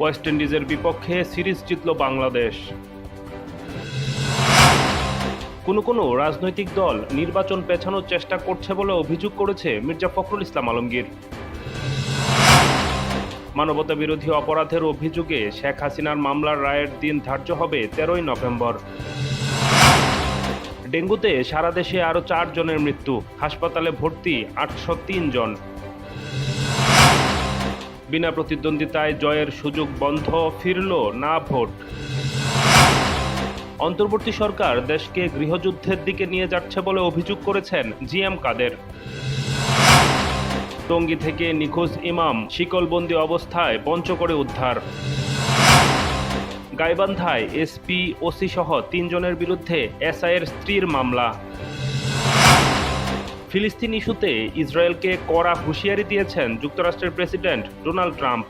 West ইন্ডিজের বিপক্ষে series জিতল বাংলাদেশ। কোনো কোনো রাজনৈতিক দল নির্বাচন পেছানোর চেষ্টা করছে বলে অভিযোগ করেছে মির্জা ফখরুল ইসলাম আলমগীর। মানবতা বিরোধী অপরাধের অভিযোগে শেখ হাসিনার মামলার রায়ের দিন ধার্য হবে তেরোই নভেম্বর। ডেঙ্গুতে সারা দেশে আরও চারজনের মৃত্যু, হাসপাতালে ভর্তি আটশো জন। বিনা প্রতিদ্বন্দ্বিতায় জয়ের সুযোগ বন্ধ, ফিরল না ভোট। অন্তর্বর্তী সরকার দেশকে গৃহযুদ্ধের দিকে নিয়ে যাচ্ছে বলে অভিযোগ করেছেন জিএম কাদের। টঙ্গী থেকে নিখোঁজ ইমাম, শিকলবন্দি অবস্থায় পঞ্চগড়ে উদ্ধার। গাইবান্ধায় এসপি, ওসি সহ তিনজনের বিরুদ্ধে এসআইয়ের স্ত্রীর মামলা। ফিলিস্তিন ইস্যুতে ইসরায়েলকে কড়া হুঁশিয়ারি দিয়েছেন যুক্তরাষ্ট্রের প্রেসিডেন্ট ডোনাল্ড ট্রাম্প।